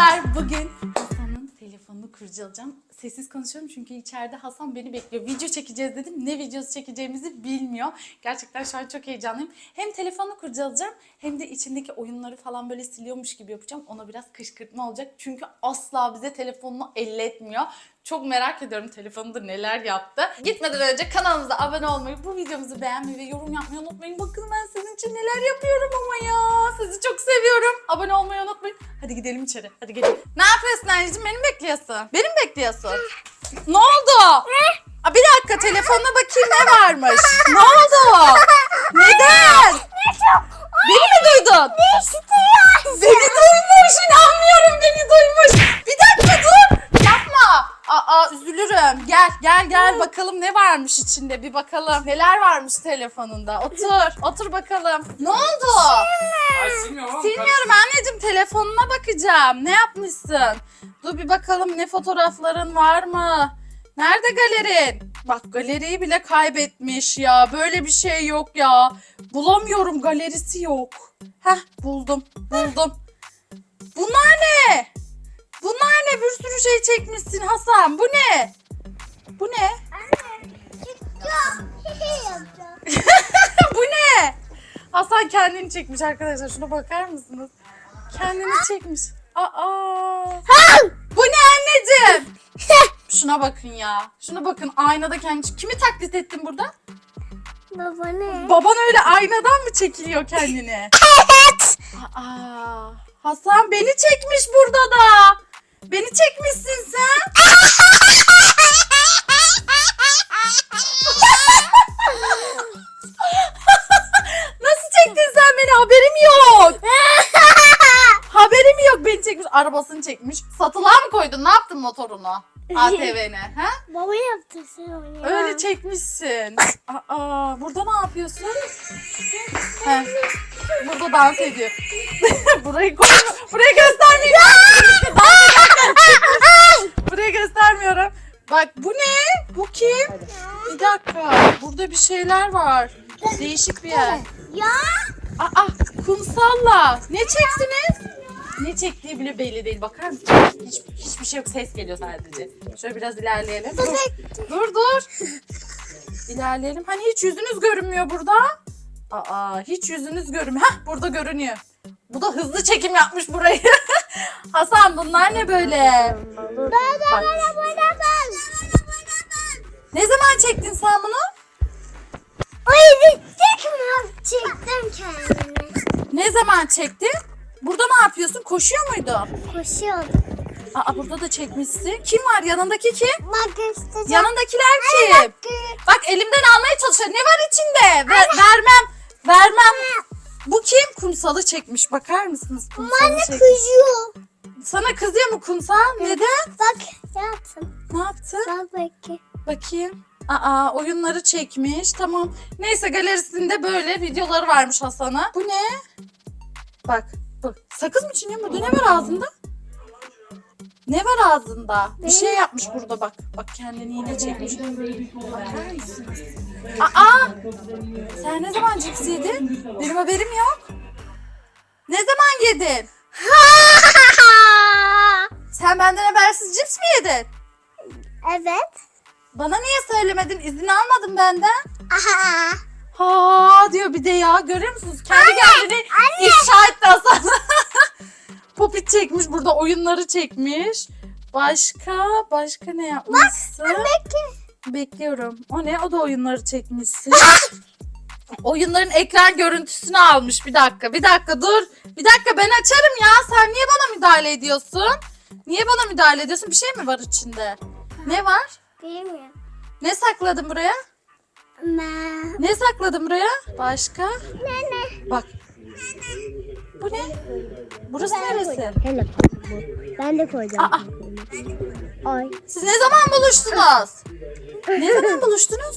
Arkadaşlar bugün Hasan'ın telefonunu kurcalayacağım. Sessiz konuşuyorum çünkü içeride Hasan beni bekliyor. Video çekeceğiz dedim. Ne videosu çekeceğimizi bilmiyor. Gerçekten şu an çok heyecanlıyım. Hem telefonunu kurcalayacağım hem de içindeki oyunları falan böyle siliyormuş gibi yapacağım. Ona biraz kışkırtma olacak. Çünkü asla bize telefonunu elletmiyor. Çok merak ediyorum telefonunda neler yaptı. Gitmeden önce kanalımıza abone olmayı, bu videomuzu beğenmeyi ve yorum yapmayı unutmayın. Bakın ben sizin için neler yapıyorum ama ya. Sizi çok seviyorum. Abone olmayı unutmayın. Hadi gidelim içeri. Hadi gelin. Ne yapıyorsun anneciğim? Beni mi bekliyorsun? Beni mi bekliyorsun? ne oldu? Aa, bir dakika telefonuna bakayım ne varmış. ne oldu? Neden? Beni mi duydun? Beni duymuş. inanmıyorum beni duymuş. Bir dakika dur. Aa üzülürüm. Gel gel gel bakalım ne varmış içinde bir bakalım. Neler varmış telefonunda. Otur. Otur bakalım. Ne oldu? Ay silmiyorum ama Silmiyorum anneciğim telefonuna bakacağım. Ne yapmışsın? Dur bir bakalım ne fotoğrafların var mı? Nerede galerin? Bak galeriyi bile kaybetmiş ya. Böyle bir şey yok ya. Bulamıyorum galerisi yok. Heh buldum buldum. Sürü şey çekmişsin Hasan. Bu ne? Bu ne? Bu ne? Hasan kendini çekmiş arkadaşlar. Şuna bakar mısınız? Kendini çekmiş. Aa. Bu ne anneciğim? Şuna bakın ya. Şuna bakın aynada kendi Kimi taklit ettin burada? Baba ne? Baban öyle aynadan mı çekiliyor kendini? Evet. Aa. Hasan beni çekmiş burada da. Beni çekmişsin sen. Nasıl çektin sen beni? Haberim yok. Haberim yok. Beni çekmiş. Arabasını çekmiş. Satılığa mı koydun? Ne yaptın motorunu? ATV'ne. Ha? Baba yaptı sen onu ya. Öyle çekmişsin. Aa, burada ne yapıyorsun? He, burada dans ediyor. Burayı koy. Burayı göstermiyorum. Burayı göstermiyorum. Bak bu ne? Bu kim? Bir dakika. Burada bir şeyler var. Değişik bir yer. Ya. Aa, kumsalla. Ne çektiniz? Ne çektiği bile belli değil. Bakar mısın? Hiç, hiçbir şey yok. Ses geliyor sadece. Şöyle biraz ilerleyelim. Dur, dur. dur. İlerleyelim. Hani hiç yüzünüz görünmüyor burada. Aa, hiç yüzünüz görünmüyor. Hah, burada görünüyor. Bu da hızlı çekim yapmış burayı. Hasan bunlar ne böyle? Bak. Ne zaman çektin sen bunu? Ay bittik mi? Çektim kendimi. Ne zaman çektin? Burada ne yapıyorsun? Koşuyor muydun? Koşuyordum. Aa burada da çekmişsin. Kim var? Yanındaki kim? Bak göstereceğim. Yanındakiler kim? Bak elimden almaya çalışıyor. Ne var içinde? Ver- vermem. Vermem. Bu kim? Kumsalı çekmiş. Bakar mısınız? Kumsalı Anne çekmiş. kızıyor. Sana kızıyor mu kumsal? Neden? Bak yaptım. Ne yaptın? Bak bakayım. Bakayım. Aa oyunları çekmiş. Tamam. Neyse galerisinde böyle videoları varmış Hasan'a. Bu ne? Bak. Bak. Sakız mı çiğniyor? Burada ne var ağzında? Ne var ağzında? Bir şey yapmış burada bak. Bak kendini yine çekmiş. Bakar mısınız? Aa! Sen ne zaman cips yedin? Benim haberim yok. Ne zaman yedin? Sen benden habersiz cips mi yedin? evet. Bana niye söylemedin? İzin almadın benden. Aha. Ha diyor bir de ya. Görüyor musunuz? Kendi kendini ifşa etti Hasan. Popit çekmiş. Burada oyunları çekmiş. Başka? Başka ne yapmışsın? Bekliyorum. O ne? O da oyunları çekmişsin. Oyunların ekran görüntüsünü almış. Bir dakika, bir dakika dur. Bir dakika ben açarım ya. Sen niye bana müdahale ediyorsun? Niye bana müdahale ediyorsun? Bir şey mi var içinde? Ne var? Bilmiyorum. Ne sakladın buraya? Ben. Ne sakladın buraya? Başka? Nene. Bak. Bu ne? Burası neresi? Hele Ben de koyacağım. Aa, Ay. siz ne zaman buluştunuz? Ne zaman buluştunuz?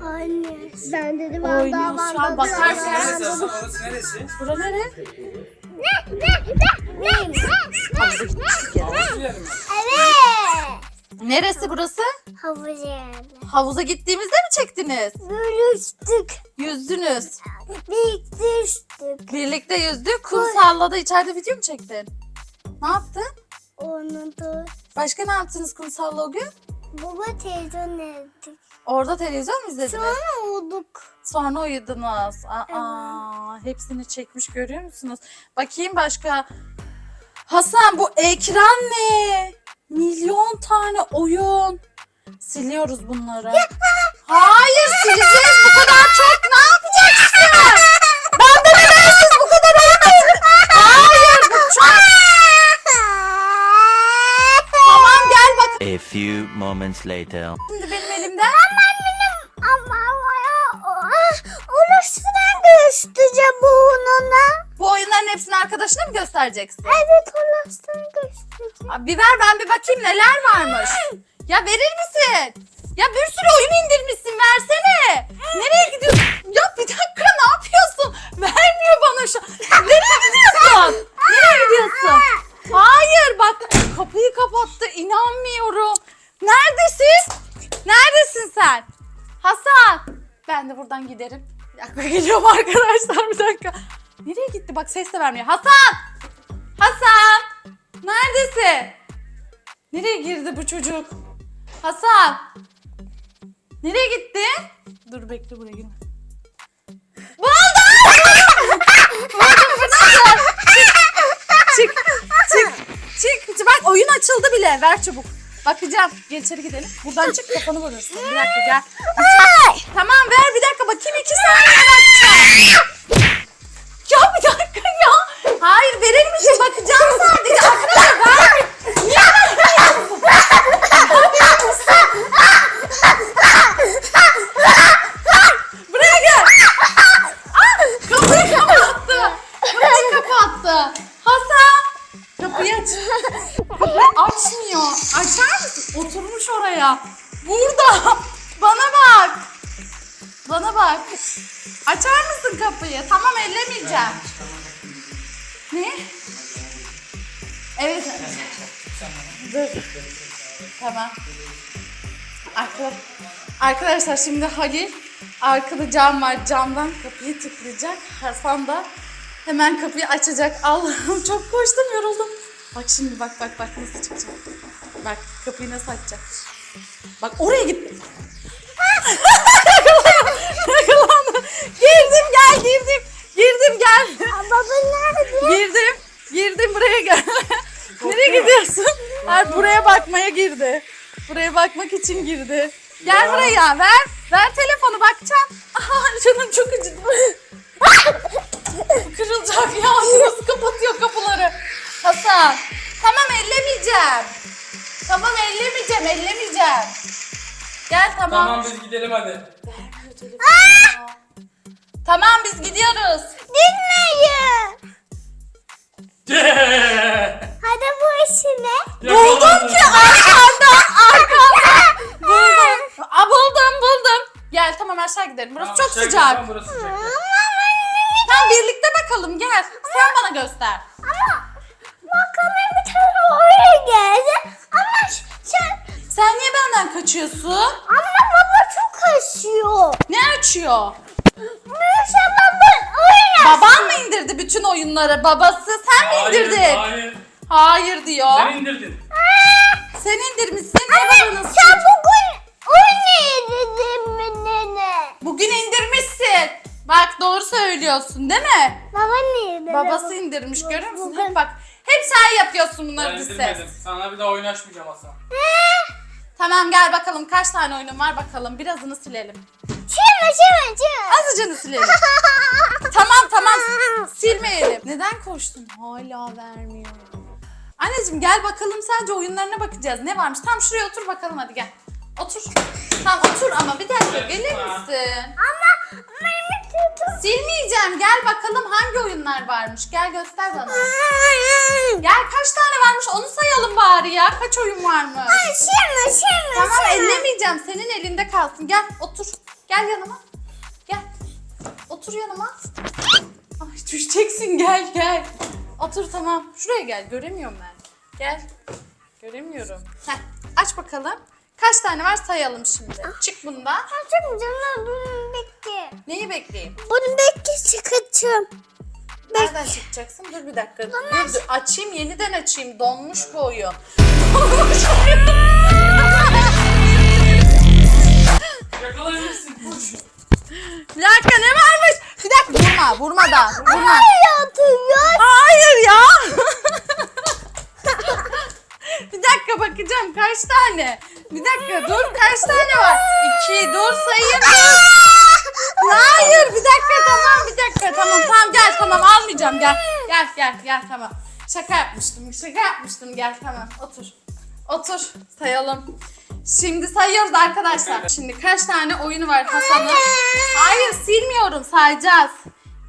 Anne. Ben dedim Oynuyor şu an bakarsın. Neresi orası neresi? Bura nere? Ne? Ne? Ne? Ne? Yeri mi? Evet. Neresi burası? Havuz yerinde. Havuza gittiğimizde mi çektiniz? Bölüştük. Yüzdünüz. Birlikte düştük. Birlikte yüzdük. Kumsalla da içeride video mu çektin? Ne yaptın? Onu da Başka ne yaptınız kumsalla o gün? baba televizyon ettik. Orada televizyon mu izlediniz? Sonra olduk. Sonra uyudunuz. Aa, hepsini çekmiş görüyor musunuz? Bakayım başka. Hasan bu ekran ne? Milyon tane oyun. Siliyoruz bunları. Hayır sileceğiz bu kadar çok ne yapacaksın? Ben de nedensiz bu kadar oyun Hayır bu çok. Tamam gel bak. A few moments later. Şimdi benim elimden. Ama orasından göstereceğim bu. Bu oyunların hepsini arkadaşına mı göstereceksin? Evet orasından göstereceğim. Abi Bir ver ben bir bakayım neler varmış. Ya verir misin? Ya bir sürü oyun indirmişsin versene. Nereye gidiyorsun? Ya bir dakika ne yapıyorsun? Vermiyor bana şu. Nereye gidiyorsun? Nereye gidiyorsun? Hayır bak kapıyı kapattı inanmıyorum. Neredesin? Neredesin sen? Hasan. Ben de buradan giderim. Bir geliyorum arkadaşlar bir dakika. Nereye gitti? Bak ses de vermiyor. Hasan! Hasan! Neredesin? Nereye girdi bu çocuk? Hasan! Nereye gitti? Dur bekle buraya girme. Buldum! Buldum buradan gel. Çık, çık, çık, çık. Bak oyun açıldı bile. Ver çabuk. Bakacağım. Gel içeri gidelim. Buradan çık kafanı vurursun. Bir dakika gel. Çık. Tamam ver bir dakika bakayım iki saniye bakacağım. Ya bir dakika ya. Hayır verir misin? Bakacağım bak. Açar mısın kapıyı? Tamam ellemeyeceğim. Ne? Evet. Dur. Tamam. Arka- Arkadaşlar şimdi Halil arkada cam var. Camdan kapıyı tıklayacak. Hasan da hemen kapıyı açacak. Allah'ım çok koştum yoruldum. Bak şimdi bak bak bak nasıl çıkacak. Bak kapıyı nasıl açacak. Bak oraya git. Girdim girdim. Girdim gel. Baba nerede? Girdim. Girdim buraya gel. Nereye gidiyorsun? Hayır buraya bakmaya girdi. Buraya bakmak için girdi. Gel buraya ver. Ver telefonu bakacağım. Aha canım çok acıdı. Kırılacak ya. Nasıl kapatıyor kapıları? Hasan. Tamam ellemeyeceğim. Tamam ellemeyeceğim ellemeyeceğim. Gel tamam. Tamam biz gidelim hadi. Tamam biz gidiyoruz. Bilmeyin. Hadi bu işine. Buldum ki arkandan arkandan. buldum. Aa, buldum buldum. Gel tamam aşağı gidelim. Burası çok sıcak. Burası sıcak. Tamam birlikte bakalım gel. Sen bana göster. Ama bakalım bir tane oraya geldi. Ama sen Sen niye benden kaçıyorsun? ama baba çok kaşıyor. Ne açıyor? Baba oraya. Baban mı indirdi bütün oyunları? Babası sen mi indirdin? hayır. Hayır diyor. Sen indirdin. Sen indirmişsin. Ne babanız? Sen bugün oynayırdın mı nene? Bugün indirmişsin. Bak doğru söylüyorsun değil mi? Baba niye? Babası indirmiş görüyor musun? Hep bak. Hep sen yapıyorsun bunları Ben bir ses. indirmedim. Sana bir daha oynaşmayacağım Hasan. Tamam gel bakalım kaç tane oyunun var bakalım. Birazını silelim. Çime çime çime. Azıcını silelim. tamam tamam silmeyelim. Neden koştun? Hala vermiyor. Anneciğim gel bakalım sadece oyunlarına bakacağız. Ne varmış? Tam şuraya otur bakalım hadi gel. Otur. Tamam otur ama bir dakika gelir misin? Ama benim tutum. Silmeyeceğim. Gel bakalım hangi oyunlar varmış. Gel göster bana. Gel kaç tane varmış onu sayalım bari ya. Kaç oyun varmış? Çime çime Tamam çime. ellemeyeceğim. Senin elinde kalsın. Gel otur. Gel yanıma. Gel. Otur yanıma. Ay düşeceksin gel gel. Otur tamam. Şuraya gel. Göremiyorum ben. Gel. Göremiyorum. Heh, aç bakalım. Kaç tane var sayalım şimdi. Çık bundan. Çok canım bunu bekle. Neyi bekleyeyim? Bunu bekle çıkacağım. Nereden çıkacaksın? Dur bir dakika. Dur, dur. Açayım yeniden açayım. Donmuş bu oyun. Donmuş oyun. Yakalayabilirsin. Bir dakika ne varmış? Bir dakika vurma vurma da. Vurma. Hayır atıyor. Hayır ya. bir dakika bakacağım kaç tane. Bir dakika dur kaç tane var? İki dur sayayım. Hayır bir dakika tamam bir dakika tamam tamam gel tamam almayacağım gel. Gel gel gel tamam. Şaka yapmıştım şaka yapmıştım gel tamam otur. Otur sayalım. Şimdi sayıyoruz arkadaşlar. Şimdi kaç tane oyunu var Hasan'ın? Hayır silmiyorum sayacağız.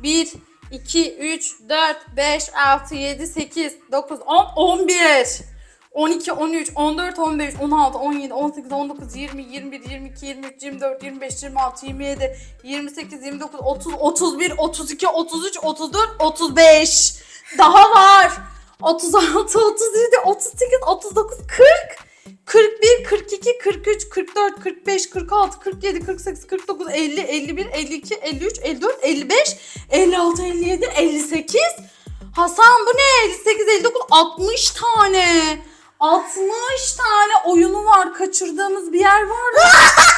1, 2, 3, 4, 5, 6, 7, 8, 9, 10, 11. 12, 13, 14, 15, 16, 17, 18, 19, 20, 21, 22, 23, 24, 25, 26, 27, 28, 29, 30, 31, 32, 33, 34, 35. Daha var. 36, 37, 38, 39, 40. 41, 42, 43, 44, 45, 46, 47, 48, 49, 50, 51, 52, 53, 54, 55, 56, 57, 58. Hasan bu ne? 58, 59, 60 tane. 60 tane oyunu var. Kaçırdığımız bir yer var mı?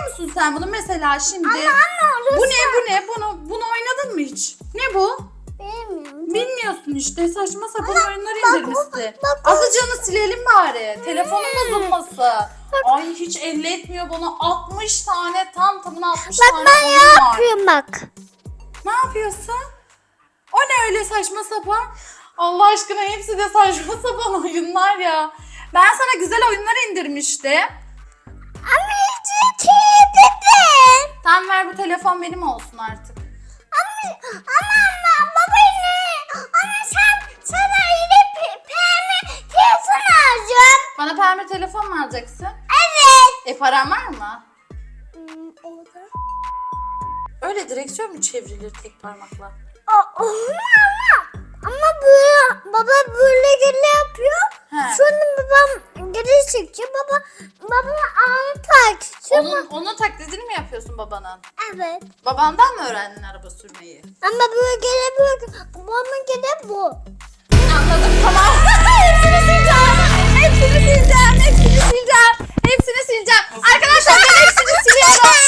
oynuyor musun sen bunu mesela şimdi? Ama anne Bu ne bu ne? Bunu bunu oynadın mı hiç? Ne bu? Bilmiyorum. Bilmiyorsun işte saçma sapan oyunlar bak bu- indirmişsin. bak Azıcığını silelim bari. Telefonun bozulması. Ay hiç elli etmiyor bana. 60 tane tam tamına 60 Bak tane ben oyun var. yapıyorum bak. Ne yapıyorsun? O ne öyle saçma sapan? Allah aşkına hepsi de saçma sapan oyunlar ya. Ben sana güzel oyunlar indirmiştim. Tamam ver bu telefon benim olsun artık. Ama ama baba ne? Ama sen sana yine pe- pembe telefon alacağım. Bana pembe telefon mu alacaksın? Evet. E paran var mı? Hmm. Öyle direksiyon mu çevrilir tek parmakla? Aa, ama ama böyle baba böyle yapıyor. He. Sonra babam geri çekiyor. Baba baba ağını takıyor. Onun, onun taklidini mi yapıyorsun babanın? Evet. Babandan mı öğrendin araba sürmeyi? Ama böyle geri böyle babamın geri bu. Anladım tamam. hepsini sileceğim. Hepsini sileceğim. Hepsini sileceğim. Hepsini sileceğim. Arkadaşlar ben hepsini siliyorum.